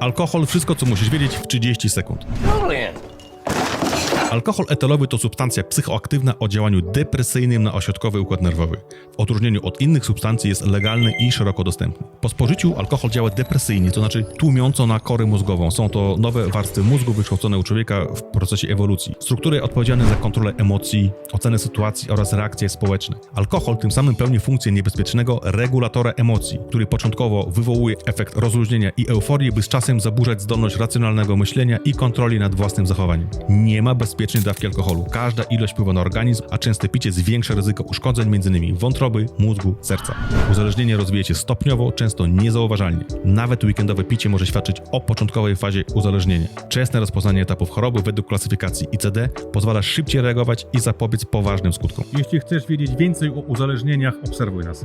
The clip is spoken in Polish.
Alkohol, wszystko co musisz wiedzieć w 30 sekund. Julian. Alkohol etolowy to substancja psychoaktywna o działaniu depresyjnym na ośrodkowy układ nerwowy. W odróżnieniu od innych substancji jest legalny i szeroko dostępny. Po spożyciu alkohol działa depresyjnie, to znaczy tłumiąco na korę mózgową. Są to nowe warstwy mózgu wykształcone u człowieka w procesie ewolucji. Struktury odpowiedzialne za kontrolę emocji, ocenę sytuacji oraz reakcje społeczne. Alkohol tym samym pełni funkcję niebezpiecznego regulatora emocji, który początkowo wywołuje efekt rozluźnienia i euforii, by z czasem zaburzać zdolność racjonalnego myślenia i kontroli nad własnym zachowaniem. Nie ma bezpiecznej dawki alkoholu. Każda ilość wpływa na organizm, a częste picie zwiększa ryzyko uszkodzeń m.in. wątroby, mózgu, serca. Uzależnienie rozwija się stopniowo, często niezauważalnie. Nawet weekendowe picie może świadczyć o początkowej fazie uzależnienia. Wczesne rozpoznanie etapów choroby według klasyfikacji ICD pozwala szybciej reagować i zapobiec poważnym skutkom. Jeśli chcesz wiedzieć więcej o uzależnieniach, obserwuj nas.